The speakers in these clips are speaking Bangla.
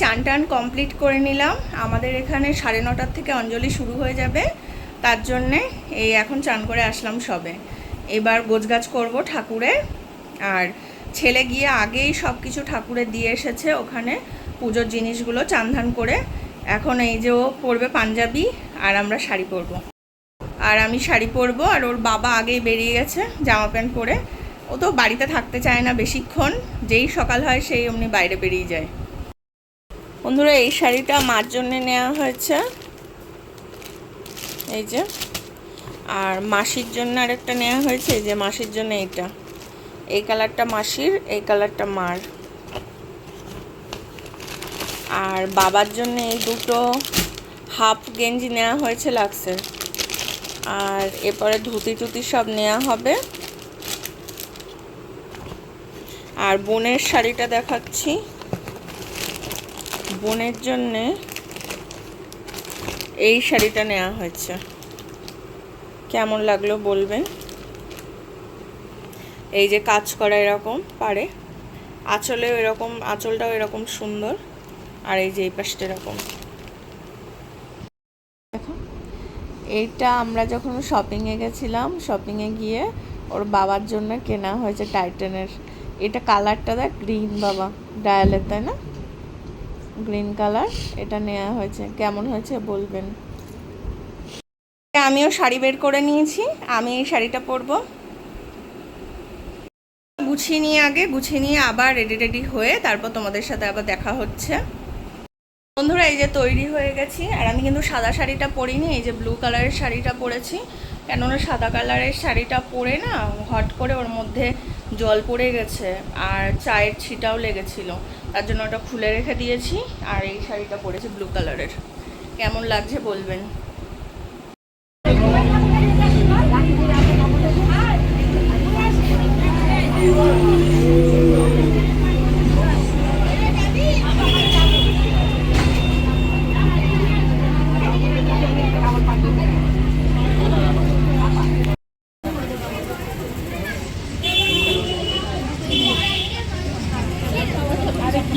চান টান কমপ্লিট করে নিলাম। আমাদের এখানে সাড়ে নটার থেকে অঞ্জলি শুরু হয়ে যাবে। তার জন্যে এই এখন চান করে আসলাম সবে। এবার গোছগাছ করব ঠাকুরে। আর ছেলে গিয়ে আগেই সব কিছু ঠাকুরে দিয়ে এসেছে ওখানে পুজোর জিনিসগুলো চান ধান করে। এখন এই যে ও পরবে পাঞ্জাবি আর আমরা শাড়ি পরবো। আর আমি শাড়ি পরবো আর ওর বাবা আগেই বেরিয়ে গেছে জামা প্যান্ট পরে। ও তো বাড়িতে থাকতে চায় না বেশিক্ষণ। যেই সকাল হয় সেই অমনি বাইরে বেরিয়ে যায়। বন্ধুরা, এই শাড়িটা মার জন্য নেওয়া হয়েছে। এই যে, আর মাসির জন্য আরেকটা নেওয়া হয়েছে, এই যে মাসির জন্য এইটা। এই কালারটা মাসির, এই কালারটা মার। আর বাবার জন্য এই দুটো হাফ গেঞ্জি নেওয়া হয়েছে লাক্সের। আর এরপরে ধুতি টুতি সব নেওয়া হবে। আর বোনের শাড়িটা দেখাচ্ছি। বোনের জন্যে এই শাড়িটা নেওয়া হয়েছে। কেমন লাগল বলবেন? এই যে কাজ করা এরকম পারে আঁচলেও এরকম, আঁচলটাও এরকম সুন্দর, আর এই যে এই পাশটা এরকম। এইটা আমরা যখন শপিংয়ে গেছিলাম শপিংয়ে গিয়ে ওর বাবার জন্য কেনা হয়েছে টাইটানের এটা কালারটা দেখ গ্রিন বাবা ডায়ালের তাই না? গ্রিন কালার, এটা নেওয়া হয়েছে। কেমন হয়েছে বলবেন? আমিও শাড়ি বের করে নিয়েছি, আমি এই শাড়িটা পরবো। গুছিয়ে নিয়ে আগে, গুছিয়ে নিয়ে আবার রেডি রেডি হয়ে তারপর তোমাদের সাথে আবার দেখা হচ্ছে। বন্ধুরা, এই যে তৈরি হয়ে গেছি, আর আমি কিন্তু সাদা শাড়িটা পরিনি, এই যে ব্লু কালারের শাড়িটা পরেছি। কেননা সাদা কালারের শাড়িটা পরে না হট করে ওর মধ্যে জল পড়ে গেছে, আর চায়ের ছিটাও লেগেছিল। তার জন্য ওটা খুলে রেখে দিয়েছি আর এই শাড়িটা পরেছি ব্লু কালারের। কেমন লাগছে বলবেন?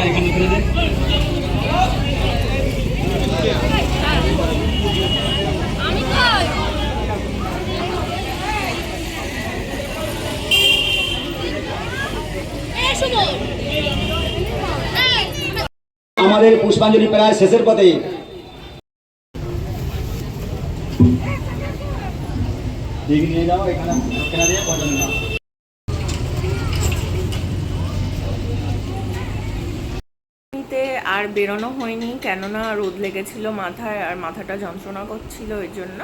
এখানে ফেলে দিন। আমাদের পুষ্পাঞ্জলি প্রায় শেষের পথে। নিয়ে যাও এখানে দিয়ে আর বেরোনো হয়নি, কেননা রোদ লেগেছিল মাথায় আর মাথাটা যন্ত্রণা করছিল এর জন্য।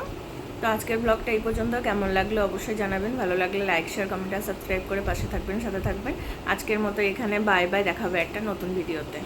তো আজকের ব্লগটা এই পর্যন্ত। কেমন লাগল অবশ্যই জানাবেন। ভালো লাগলে লাইক শেয়ার কমেন্ট আর সাবস্ক্রাইব করে পাশে থাকবেন, সাথে থাকবেন। আজকের মতো এখানে বাই বাই দেখাবে একটা নতুন ভিডিওতে